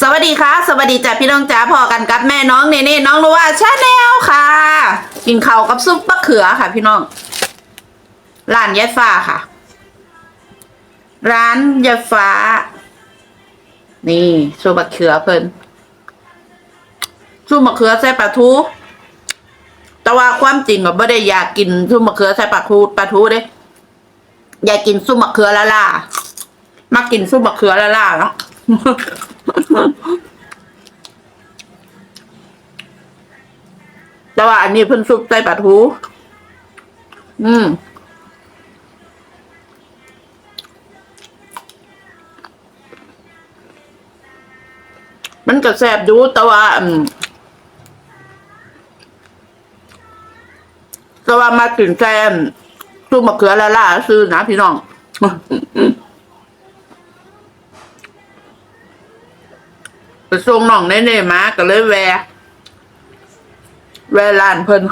สวัสดีค่ะ สวัสดีจ้ะพี่น้องจ๋าพอกันกับแม่น้องเนเน่น้องรู้ว่าชาแนลค่ะ กินข้าวกับซุปมะเขือค่ะ พี่น้อง ร้านยายฟ้าค่ะ ร้านยายฟ้า นี่ซุปมะเขือเพิ่นซุปมะเขือใส่ปลาทู แต่ว่าความจริงก็ไม่ได้อยากกินซุปมะเขือใส่ปลาทูปลาทูเด้ อยากกินซุปมะเขือละล่ามากินซุปมะเขือละล่าเนาะ แต่ว่าอันนี้เพิ่นซุปใส่ปลาทู อืมมันก็แซ่บอยู่แต่ว่าอืมแต่ว่ามากินแซมซุปมะเขือละล่าซื้อนะพี่น้อง ไปส่งน้องเน่ๆมาก็เลยแวะแวะร้านเพิ่น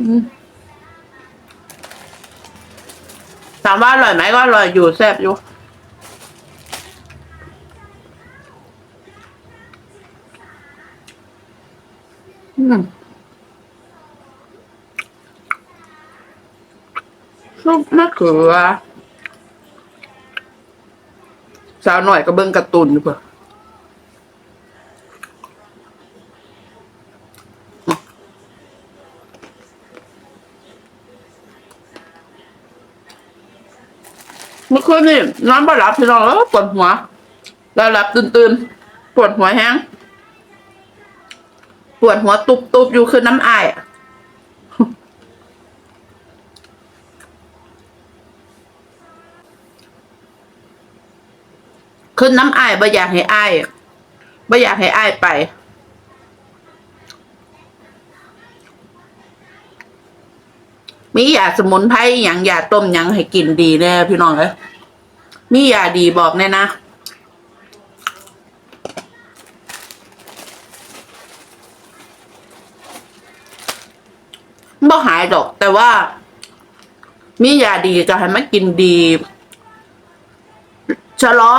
อืมถามว่าอร่อยไหมก็อร่อยอยู่แซ่บอยู่อืมซุปมะเขือสาวหน่อยก็เบิ่งการ์ตูนอยู่เพื่ เมื่อคืนนี่นอนบ่หลับพี่น้องเออปวดหัวแล้วหลับตื่นตื่นปวดหัวแห้งปวดหัวตุบตุบอยู่คือน้ำอายคือน้ำอายบ่อยากให้อายบ่อยากให้อายไป มียาสมุนไพรหยังยาต้มยังให้กินดีแน่พี่น้องเอ้ยมียาดีบอกแน่นะบ่หายดอก แต่ว่า มียาดีจะให้มันกินดีชะลอ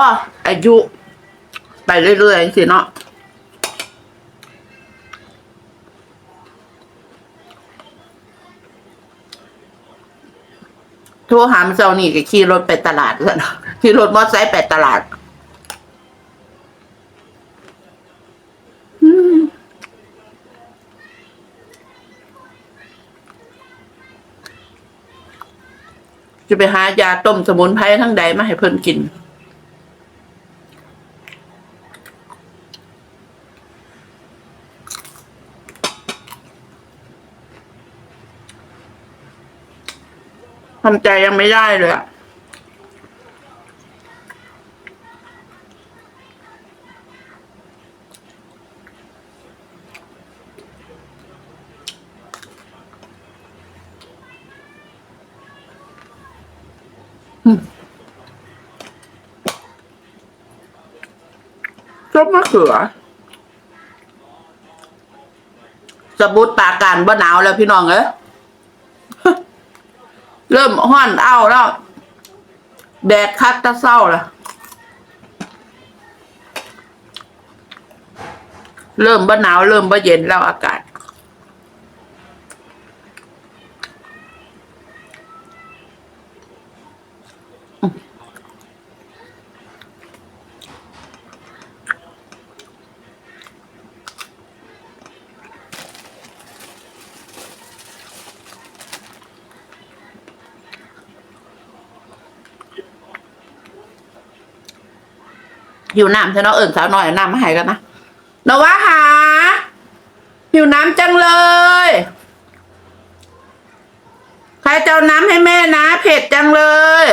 อายุ ไปเรื่อยๆสิเนาะ โทรหามเจ้านี่ก็ขี่รถไปตลาดแล้วนะขี่รถมอเตอร์ไซค์ไปตลาดจะไปหายาต้มสมุนไพรทั้งใดมาให้เพิ่นกิน ทำใจยังไม่ได้เลยอะซุปมะเขือสบูดปราการบ่หนาวแล้วพี่น้องเอ้ย เริ่มห้อนเอาแล้ว แดดคัดตะเศร้าละเริ่มบ่หนาว เริ่มบ่เย็นแล้วอากาศ หิวน้ำใช่เนาะเอิญสาวน่อยเอาน้ำมาให้กันนะนว่าหาหิวน้ำจังเลย ใครจะเอาน้ำให้แม่นะ เผ็ดจังเลย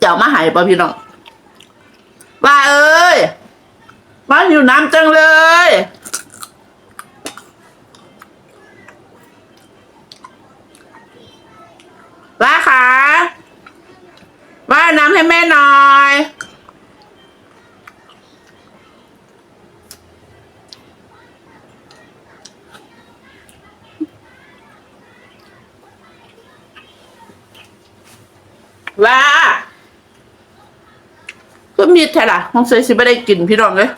เจ้ามาใหายป่ะพี่น้องว่าเอ้ยว่าหิวน้ำจังเลยว่าขาว่า น้ำให้แม่หน่อย ว่าก็มีแท้ล่ะห้องเซยสิไม่ได้กินพี่น้องเลย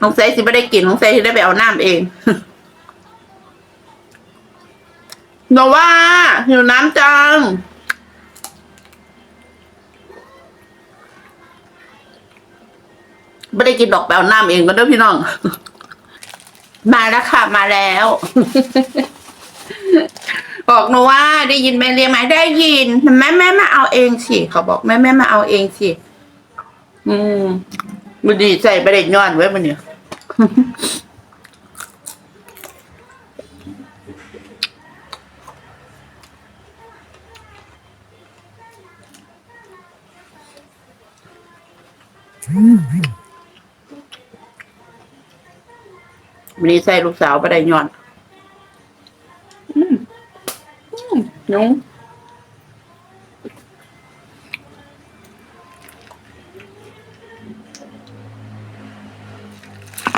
ห้องเซยสิไม่ได้กินห้องเซยที่ได้ไปเอาน้ำเอง โนว่าหิวน้ำจัง ไม่ได้กินดอกแปลน้ำเองก็เด้อพี่น้อง มาแล้วค่ะ มาแล้ว บอกหนูว่าได้ยินแม่เรียกไหมได้ยิน แม่แม่มาเอาเองสิเขาบอกแม่แม่มาเอาเองสิอืมมันดีใจประเด็นย้อนไว้มันเนี่ย วันนี้ใส่ลูกสาวไปได้ย้อนอืมอืมนุ้ง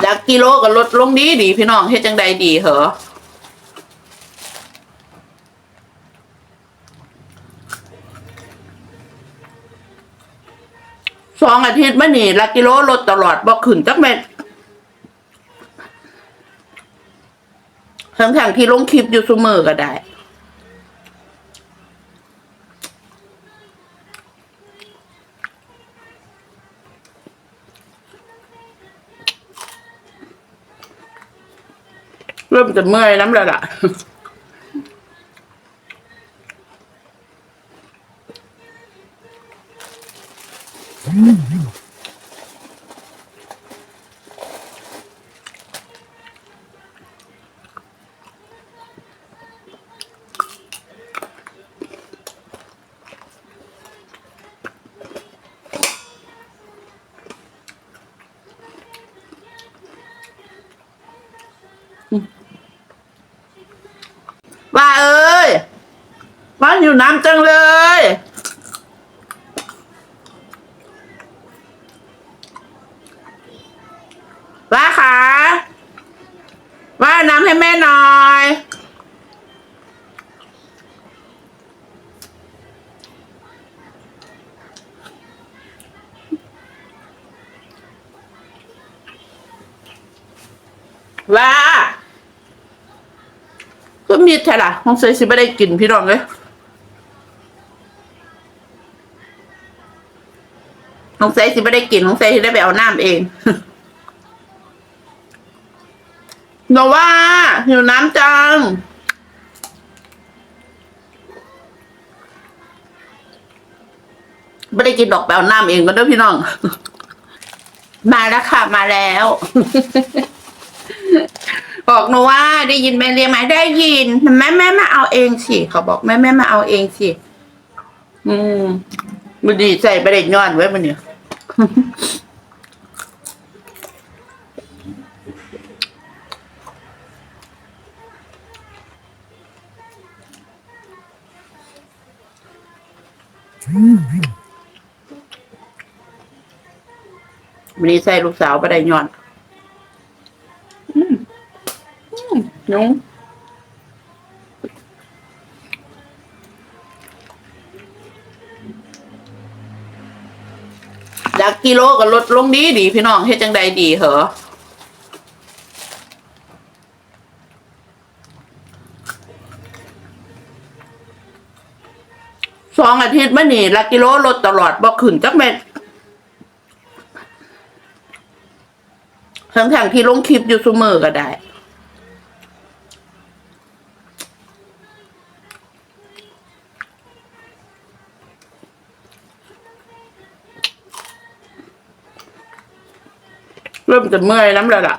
จากกิโลก็ลดลงดีดีพี่น้องเฮ็ดจังใดดีเหรอสองอาทิตย์มานี่ละกิโลลดตลอดบ่ขึ้นจักเม็ด ทั้งทางๆที่ลงคลิปอยู่เสมอก็ได้ เริ่มจะเมื่อยน้ำแล้วล่ะ ว่าเอ้ยว่าอยู่น้ำจังเลย ว่าขาว่าน้ำให้แม่หน่อยว่า ก็มีแท้ล่ะห้องเซยสิไม่ได้กินพี่น้องเลยห้องเซยสิไม่ได้กินห้องเซยที่ได้ไปเอาน้ำเองโนว่าหิวน้ำจังไม่ได้กินดอกแปลน้ำเองก็ด้อพี่น้อง มาแล้วค่ะ มาแล้ว บอกหนูว่าได้ยินแม่เรียกไหมได้ยินแม่แม่มาเอาเองสิเขาบอกแม่แม่มาเอาเองสิอืมมันดีใจประเด็นย้อนไว้มันเนี่ยวันนี้ใส่ลูกสาวไปได้ย้อน อืมนุ้งจากกิโลก็ลดลงดีดีพี่น้องเฮ็ดจังใดดีเหรอสองอาทิตย์มานี่ละกิโลลดตลอดบ่ขึ้นจักเม็ดทั้งทางๆที่ลงคลิปอยู่เสมอก็ได้ ริ่มจะเมื่อยน้ำแล้วล่ะ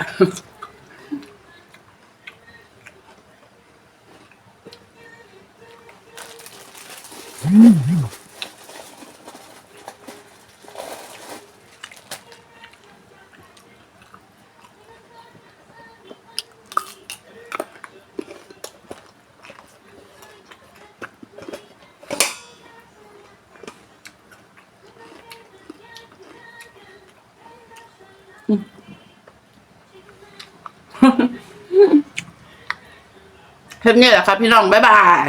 คลิปนี้แหละครับพี่น้อง บ๊ายบาย